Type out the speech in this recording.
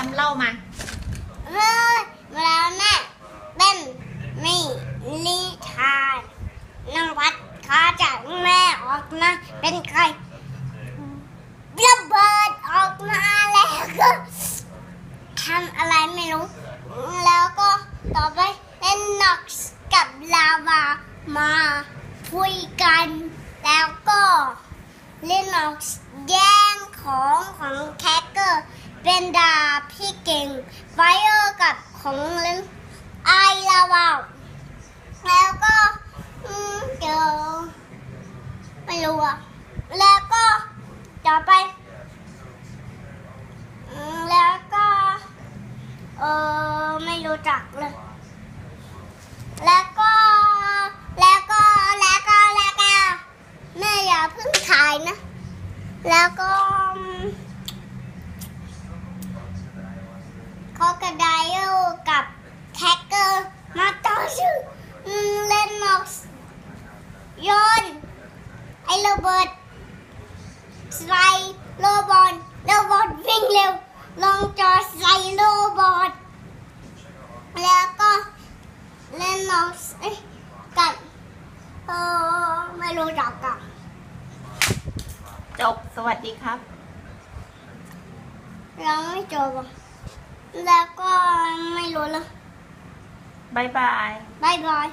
จำเล่ามาเฮ้ยเวลาแม่เป็นนี่นิทานนวัดขาจากแม่ออกมาเป็นใครระเบิดออกมาแล้วก็ทำอะไรไม่รู้ แล้วก็ต่อไปเล่นน็อกซ์กับลาวามาคุยกัน แล้วก็เล่นน็อกซ์แย่งของของแคคเกอร์ เป็นดาพี่เก่งไฟเออร์กับของเล่นไอลาวาแล้วก็เดี๋ยวไม่รู้อะแล้วก็ต่อไป แล้วก็ เออไม่รู้จักเลย แล้วก็ แล้วก็ แล้วก็ แล้วก็แม่อย่าเพิ่งขายนะ แล้วก็คอกระไดกับแคคเกอร์มาต่อสู้อืมเล่นนอกโยน ไอ้ระเบิดสไลด์โลบอลโลบอลวิ่งเร็ว ลงจอสไลด์โลบอลแล้วก็เล่นนอกเอ้ยกับเออไม่รู้จักกันจบ สวัสดีครับยังไม่จบอะแล้วก็ไม่รู้เลยบ๊ายบายบายบาย